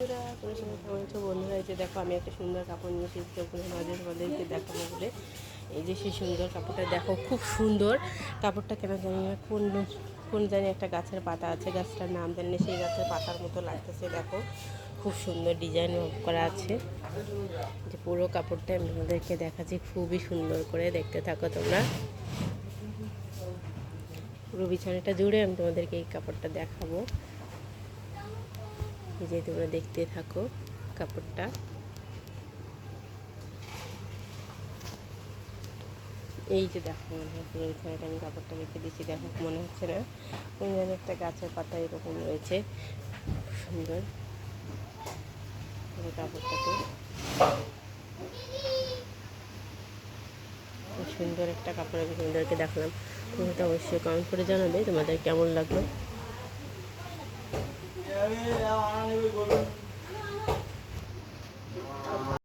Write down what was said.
তোমার সঙ্গে কেমন আছো বন্ধুরা যে দেখো, আমি একটা সুন্দর কাপড় নিয়ে এসেছি ওখানে মাঝে তোমাদেরকে দেখাবো বলে। এই যে সেই সুন্দর কাপড়টা, দেখো, খুব সুন্দর। কাপড়টা কেন জানি না, কোন কোন জানি একটা গাছের পাতা আছে, গাছটার নাম জানি না, সেই গাছের পাতার মতো লাগতেছে, দেখো। খুব সুন্দর ডিজাইন করা আছে। যে পুরো কাপড়টা আমি তোমাদেরকে দেখাচ্ছি, খুবই সুন্দর করে দেখতে থাকো তোমরা। পুরো বিছানাটা জুড়ে আমি তোমাদেরকে এই কাপড়টা দেখাবো। এই যে তোমরা দেখতে থাকো কাপড়টা। এই যে দেখো, মনে হচ্ছে এখানে আমি কাপড়টা রেখে দিচ্ছি দেখো মনে হচ্ছে না। কোন যেন একটা গাছের পাতা এরকম রয়েছে। সুন্দর। খুব সুন্দর একটা কাপড় আমি তোমাদেরকে দেখালাম। তুমি তো অবশ্যই কমেন্ট করে জানাবে তোমাদের কেমন লাগল। Yeah, anyway.